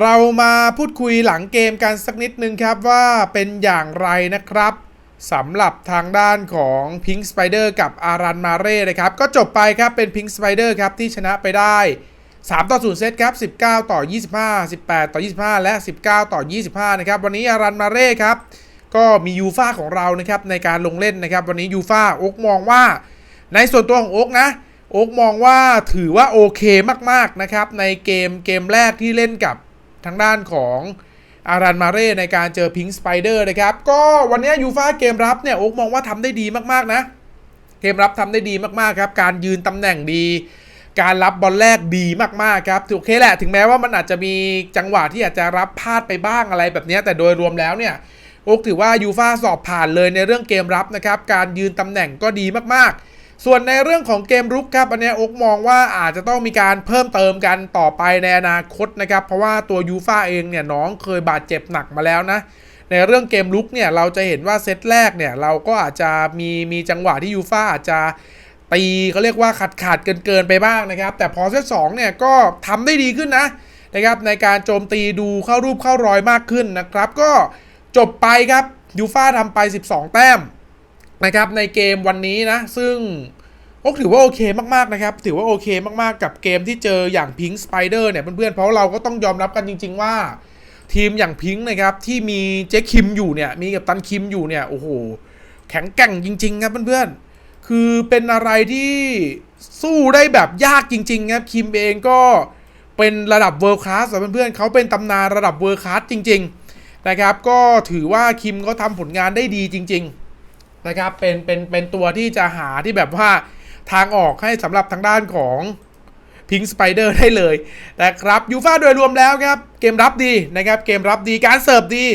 เรามาพูดคุยหลังเกมกันสักนิดนึงครับว่าเป็นอย่างไรนะครับสำหรับทางด้านของ Pink Spider กับอารันมาเร่นะครับ ก็จบไปครับเป็น Pink Spider ครับที่ชนะไปได้ 3 ต่อ 0 เซตครับ 19 ต่อ 25 18 ต่อ 25 และ 19 ต่อ 25 นะครับ วันนี้อารันมาเร่ครับ ก็มียูฟาของเรานะครับในการลงเล่นนะครับ วันนี้ยูฟาโอ๊กมองว่า ในส่วนตัวของโอ๊กนะโอ๊กมองว่าถือว่าโอเคมากๆนะครับในเกมเกมแรกที่เล่นกับ ทางด้านของอารันมาเร่ในการเจอพิง k ์สไปเดอร์นะครับ ก็วันนี้ยูฟ่าเกมรับเนี่ยโอ๊กมองว่าทำได้ดีมากๆนะ เกมรับทำได้ดีมากๆครับ การยืนตำแหน่งดี การรับบอลแรกดีมากๆครับโอเคแหละถึงแม้ว่ามันอาจจะมีจังหวะที่อาจจะรับพลาดไปบ้างอะไรแบบนี้แต่โดยรวมแล้วเนี่ยโอ๊กถือว่ายูฟ่าสอบผ่านเลยในเรื่องเกมรับนะครับ การยืนตำแหน่งก็ดีมากๆ ส่วนในเรื่องของเกมรุกครับอันนี้อกมองว่าอาจจะต้องมีการเพิ่มเติมกันต่อไปในอนาคตนะครับ เพราะว่าตัวยูฟาเองเนี่ยน้องเคยบาดเจ็บหนักมาแล้วนะ ในเรื่องเกมลุกเนี่ยเราจะเห็นว่าเซตแรกเนี่ยเราก็อาจจะมีมีจังหวะที่ยูฟาอาจจะตีเขาเรียกว่าขาดขาดเกินเกินไปบ้างนะครับ แต่พอเซตสองเนี่ยก็ทำได้ดีขึ้นนะนะครับในการโจมตีดูเข้ารูปเข้ารอยมากขึ้นนะครับ ก็จบไปครับยูฟาทำไป 12 แต้ม นะครับในเกมวันนี้นะ ซึ่งโอ๊กถือว่าโอเคมากๆนะครับ ถือว่าโอเคมากๆกับเกมที่เจออย่างพิง k ์สไปเดอร์เนี่ยเพื่อนๆเพราะเราก็ต้องยอมรับกันจริง ๆ ว่า ทีมอย่างพิงค์นะครับที่มีเจ๊คิมอยู่เนี่ยมีกับตันคิมอยู่เนี่ยโอ้โหแข็งแกร่งจริง ๆ ครับเพื่อนๆคือเป็นอะไรที่สู้ได้แบบยากจริง ๆ ครับคิมเองก็เป็นระดับเวิร์คลาสเพื่อนๆเขาเป็นตำนานระดับเวิร์คลาสจริง ๆ นะครับ ก็ถือว่าคิมเขาทำผลงานได้ดีจริง ๆ นะครับเป็นเป็นเป็นตัวที่จะหาที่แบบว่าทางออกให้สำหรับทางด้านของพิง k ์สไปเดอร์ได้เลยนะครับยูฟ่าโดยรวมแล้วครับเกมรับดีนะครับเกมรับดีการเสิร์ฟดี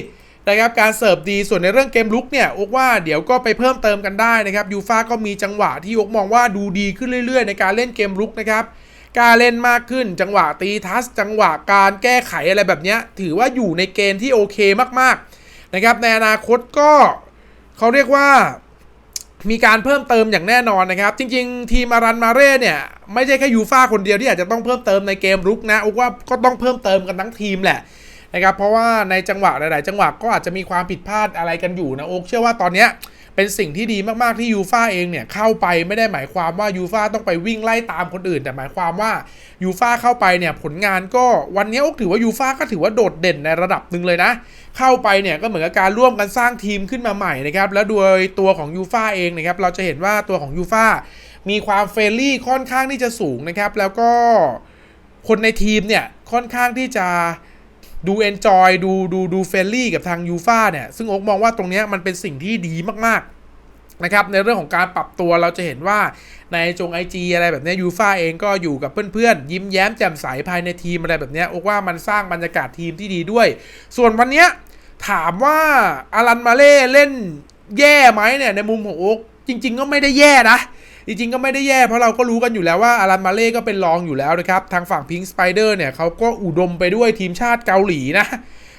นะครับการเสิร์ฟดีส่วนในเรื่องเกมลุกเนี่ยอกว่าเดี๋ยวก็ไปเพิ่มเติมกันได้นะครับยูฟ่าก็มีจังหวะที่อกมองว่าดูดีขึ้นเรื่อย ๆ ในการเล่นเกมลุกนะครับการเล่นมากขึ้น จังหวะตีทัส จังหวะการแก้ไขอะไรแบบเนี้ยถือว่าอยู่ในเกณฑ์ที่โอเคมากๆนะครับในอนาคตก็ เขาเรียกว่ามีการเพิ่มเติมอย่างแน่นอนนะครับ จริง ๆ ทีมอารันมาเร่เนี่ย ไม่ใช่แค่ยูฟ่าคนเดียวที่อาจจะต้องเพิ่มเติมในเกมรุกนะอุกว่าก็ต้องเพิ่มเติมกันทั้งทีมแหละนะครับเพราะว่าในจังหวะหลาย ๆ จังหวะก็อาจจะมีความผิดพลาดอะไรกันอยู่นะโอ๊กเชื่อว่าตอนเนี้ย เป็นสิ่งที่ดีมากๆที่ยูฟ่าเองเนี่ยเข้าไปไม่ได้หมายความว่ายูฟ่าต้องไปวิ่งไล่ตามคนอื่น แต่หมายความว่ายูฟ่าเข้าไปเนี่ยผลงานก็วันนี้โอ๊กถือว่ายูฟ่าก็ถือว่าโดดเด่นในระดับหนึ่งเลยนะ เข้าไปเนี่ยก็เหมือนกับการร่วมกันสร้างทีมขึ้นมาใหม่นะครับแล้วโดยตัวของยูฟ่าเองนะครับเราจะเห็นว่าตัวของยูฟ่ามีความเฟรนลี่ค่อนข้างที่จะสูงนะครับแล้วก็คนในทีมเนี่ยค่อนข้างที่จะ ดูเอนจอยดูดูดูเฟรนลี่กับทางยูฟ่าเนี่ย ซึ่งโอ๊กมองว่าตรงนี้มันเป็นสิ่งที่ดีมากๆนะครับ ในเรื่องของการปรับตัวเราจะเห็นว่าในจงไอจีอะไรแบบเนี้ยูฟ่าเองก็อยู่กับเพื่อนๆ ยิ้มแย้มแจ่มใสภายในทีมอะไรแบบเนี้ยโอ๊กว่ามันสร้างบรรยากาศทีมที่ดีด้วย ส่วนวันนี้ถามว่าอารันมาเล่เล่นแย่ไหมเนี่ยในมุมของโอ๊กจริง ๆ ก็ไม่ได้แย่นะ จริงๆก็ไม่ได้แย่เพราะเราก็รู้กันอยู่แล้วว่าอารันมาเล่ก็เป็นรองอยู่แล้วนะครับ ทางฝั่งพิงค์สไปเดอร์เนี่ยเขาก็อุดมไปด้วยทีมชาติเกาหลีนะ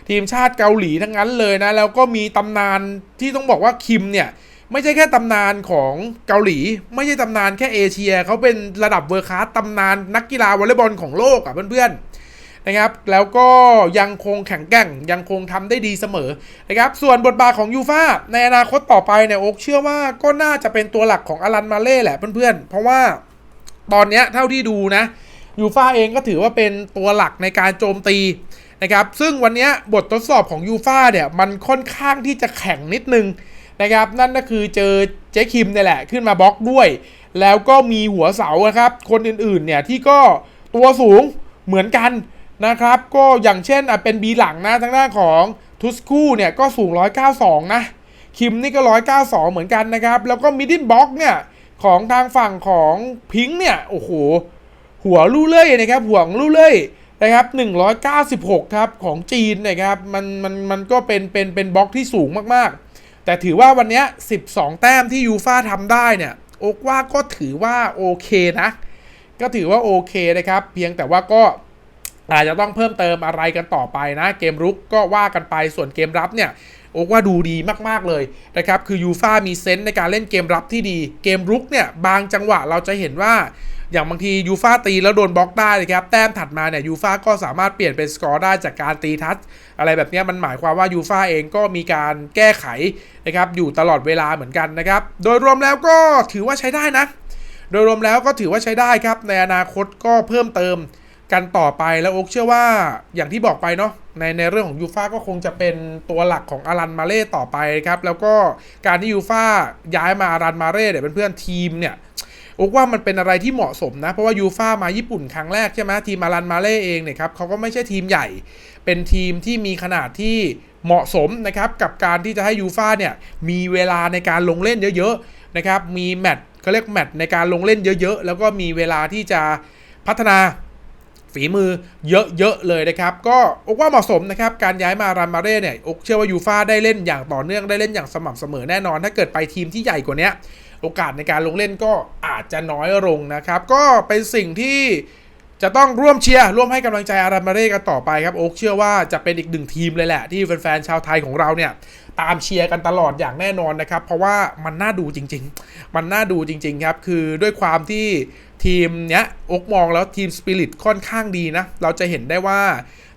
ทีมชาติเกาหลีทั้งนั้นเลยนะ แล้วก็มีตำนานที่ต้องบอกว่าคิมเนี่ยไม่ใช่แค่ตำนานของเกาหลี ไม่ใช่ตำนานแค่เอเชียเขาเป็นระดับเวอร์คลาสตำนานนักกีฬาวอลเลย์บอลของโลกอะเพื่อนๆ นะครับ แล้วก็ยังคงแข็งแกร่งยังคงทำได้ดีเสมอนะครับ ส่วนบทบาทของยูฟาในอนาคตต่อไปเนี่ยโอ๊กเชื่อว่าก็น่าจะเป็นตัวหลักของอลันมาเล่แหละเพื่อนๆ เพราะว่าตอนนี้เท่าที่ดูนะยูฟาเองก็ถือว่าเป็นตัวหลักในการโจมตีนะครับ ซึ่งวันนี้บททดสอบของยูฟาเนี่ยมันค่อนข้างที่จะแข็งนิดนึงนะครับ นั่นก็คือเจอเจ๊คิมเนี่ยแหละขึ้นมาบล็อกด้วย แล้วก็มีหัวเสานะครับ คนอื่นๆเนี่ยที่ก็ตัวสูงเหมือนกัน นะครับ ก็อย่างเช่นอะเป็นบีหลังนะทางด้านของทุสคู่เนี่ยก็สูง 192 นะ คิมนี่ก็ 192 เหมือนกันนะครับ แล้วก็มิดดินบ็อกเนี่ย ของทางฝั่งของพิงค์เนี่ย โอ้โห หัวลู่เล่ยนะครับหัวงลู่เล่ยนะครับ 196 ครับ ของจีนนะครับ มันมันมันก็เป็นเป็นเป็นบล็อกที่สูงมากๆ แต่ถือว่าวันนี้ 12 แต้มที่ยูฟ่าทำได้เนี่ยโอกว่าก็ถือว่าโอเคนะ ก็ถือว่าโอเคนะครับ เพียงแต่ว่าก็ อาจจะต้องเพิ่มเติมอะไรกันต่อไปนะ เกมรุกก็ว่ากันไปส่วนเกมรับเนี่ยโอกว่าดูดีมากๆเลยนะครับ คือยูฟามีเซนส์ในการเล่นเกมรับที่ดี เกมรุกเนี่ยบางจังหวะเราจะเห็นว่า อย่างบางทียูฟาตีแล้วโดนบล็อกได้นะครับ แต้มถัดมาเนี่ยยูฟาก็สามารถเปลี่ยนเป็นสกอร์ได้จากการตีทัชอะไรแบบนี้มันหมายความว่ายูฟาเองก็มีการแก้ไขนะครับอยู่ตลอดเวลาเหมือนกันนะครับ โดยรวมแล้วก็ถือว่าใช้ได้นะ โดยรวมแล้วก็ถือว่าใช้ได้ครับ ในอนาคตก็เพิ่มเติม กันต่อไปแล้วโอ๊กเชื่อว่าอย่างที่บอกไปเนาะในในเรื่องของยูฟาก็คงจะเป็นตัวหลักของอารันมาเล่ต่อไปครับ แล้วก็การที่ยูฟาย้ายมาอารันมาเล่เนี่ยเป็นเพื่อนทีมเนี่ยโอ๊กว่ามันเป็นอะไรที่เหมาะสมนะ เพราะว่ายูฟามาญี่ปุ่นครั้งแรกใช่ไหมทีมอารันมาเล่เองเนี่ยครับเขาก็ไม่ใช่ทีมใหญ่ เป็นทีมที่มีขนาดที่เหมาะสมนะครับกับการที่จะให้ยูฟาเนี่ยมีเวลาในการลงเล่นเยอะๆนะครับมีแมตช์เขาเรียกแมตช์ในการลงเล่นเยอะ ๆ แล้วก็มีเวลาที่จะพัฒนา ฝีมือเยอะๆเลยนะครับ ก็อกว่าเหมาะสมนะครับ การย้ายมารันมาเร่เนี่ยอกเชื่อว่ายูฟาได้เล่นอย่างต่อเนื่องได้เล่นอย่างสม่ำเสมอแน่นอน ถ้าเกิดไปทีมที่ใหญ่กว่านี้โอกาสในการลงเล่นก็อาจจะน้อยลงนะครับ ก็เป็นสิ่งที่ จะต้องร่วมเชียร์ร่วมให้กำลังใจอารันมาเร่กันต่อไปครับโอ๊กเชื่อว่าจะเป็นอีกหนึ่งทีมเลยแหละ ที่แฟนๆชาวไทยของเราเนี่ยตามเชียร์กันตลอดอย่างแน่นอนนะครับ เพราะว่ามันน่าดูจริง ๆ มันน่าดูจริง ๆ ครับ คือด้วยความที่ทีมเนี้ยโอ๊กมองแล้วทีมสปิริตค่อนข้างดีนะ เราจะเห็นได้ว่า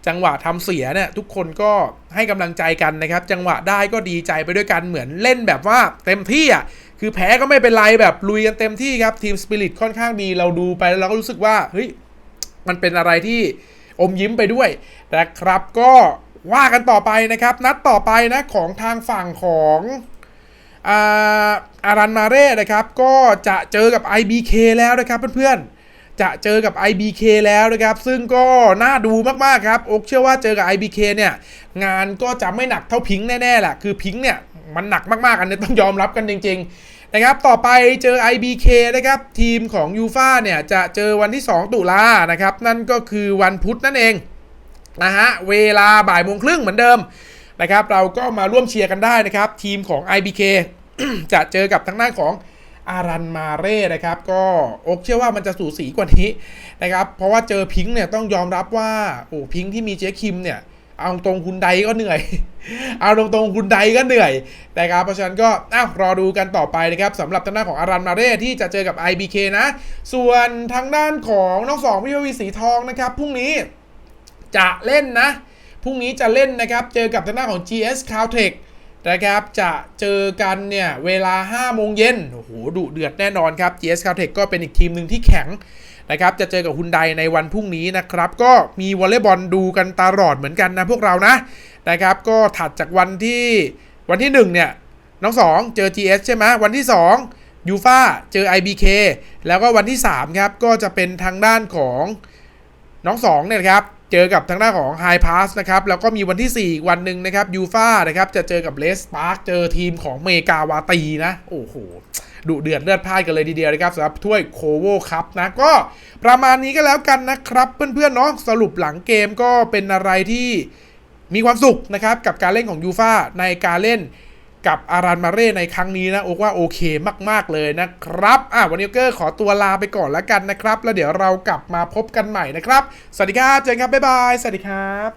จังหวะทำเสียเนี่ย ทุกคนก็ให้กำลังใจกันนะครับ จังหวะได้ก็ดีใจไปด้วยกันเหมือนเล่นแบบว่าเต็มที่อะคือแพ้ก็ไม่เป็นไรแบบลุยกันเต็มที่ครับทีมสปิริตค่อนข้างดีเราดูไปแล้วเราก็รู้สึกว่าเฮ้ย มันเป็นอะไรที่อมยิ้มไปด้วยนะครับก็ว่ากันต่อไปนะครับ นัดต่อไปนะของทางฝั่งของอาอารันมาเร่นะครับ ก็จะเจอกับ IBK แล้วนะครับเพื่อนๆ จะเจอกับ IBK แล้วนะครับ ซึ่งก็น่าดูมากๆครับอกเชื่อว่าเจอกับ IBK เนี่ยงานก็จะไม่หนักเท่าพิงค์แน่ๆแหละคือพิงค์เนี่ยมันหนักมากๆอันนี้ต้องยอมรับกันจริง ๆ นะครับต่อไปเจอ IBK นะครับทีมของยูฟาเนี่ยจะเจอวันที่ 2 ตุลานะครับนั่นก็คือวันพุธนั่นเองนะฮะเวลาบ่ายโมงครึ่งเหมือนเดิมนะครับเราก็มาร่วมเชียร์กันได้นะครับ ทีมของ IBK จะเจอกับทางด้านของอารันมาเร่นะครับ ก็อกเชื่อว่ามันจะสูสีกว่านี้นะครับ เพราะว่าเจอพิงค์เนี่ยต้องยอมรับว่าโอ้พิงค์ที่มีเจคิมเนี่ย เอาตรงคุณใดก็เหนื่อย เอาตรงๆคุณใดก็เหนื่อยนะครับ เพราะฉะนั้นก็อ้าวรอดูกันต่อไปนะครับสำหรับทางด้านของอารันมาเร่ที่จะเจอกับ IBK นะ ส่วนทางด้านของน้องสองพิวีสีทองนะครับพรุ่งนี้จะเล่นนะพรุ่งนี้จะเล่นนะครับเจอกับทางด้านของ GS Caltech นะครับจะเจอกันเนี่ยเวลา5โมงเย็นโอ้โหดุเดือดแน่นอนครับ GS Caltech ก็เป็นอีกทีมหนึ่งที่แข็ง นะครับจะเจอกับฮุนไดในวันพรุ่งนี้นะครับก็มีวอลเลย์บอลดูกันตลอดเหมือนกันนะพวกเรานะนะครับก็ถัดจากวันที่วันที่ 1 เนี่ย น้อง2เจอ GS ใช่ไหมวันที่2ยูฟาเจอ IBK แล้วก็วันที่3ครับก็จะเป็นทางด้านของน้อง2เนี่ยครับเจอกับทางด้านของ High Pass นะครับแล้วก็มีวันที่ 4 วันหนึ่งนะครับยูฟานะครับจะเจอกับเลสปาร์คเจอทีมของเมกาวาตีนะ โอ้โห ดุเดือดเลือดพ่านกันเลยทีเดียวนะครับสำหรับถ้วยโคโวคัพนะก็ประมาณนี้ก็แล้วกันนะครับ เพื่อนๆเนาะสรุปหลังเกมก็เป็นอะไรที่มีความสุขนะครับกับการเล่นของยูฟาในการเล่นกับอารันมาเร่ในครั้งนี้นะโอกว่าโอเคมาก ๆ เลยนะครับ อะวันนี้เกอร์ขอตัวลาไปก่อนแล้วกันนะครับ แล้วเดี๋ยวเรากลับมาพบกันใหม่นะครับ สวัสดีครับ เจอกันครับ บ๊ายบาย สวัสดีครับ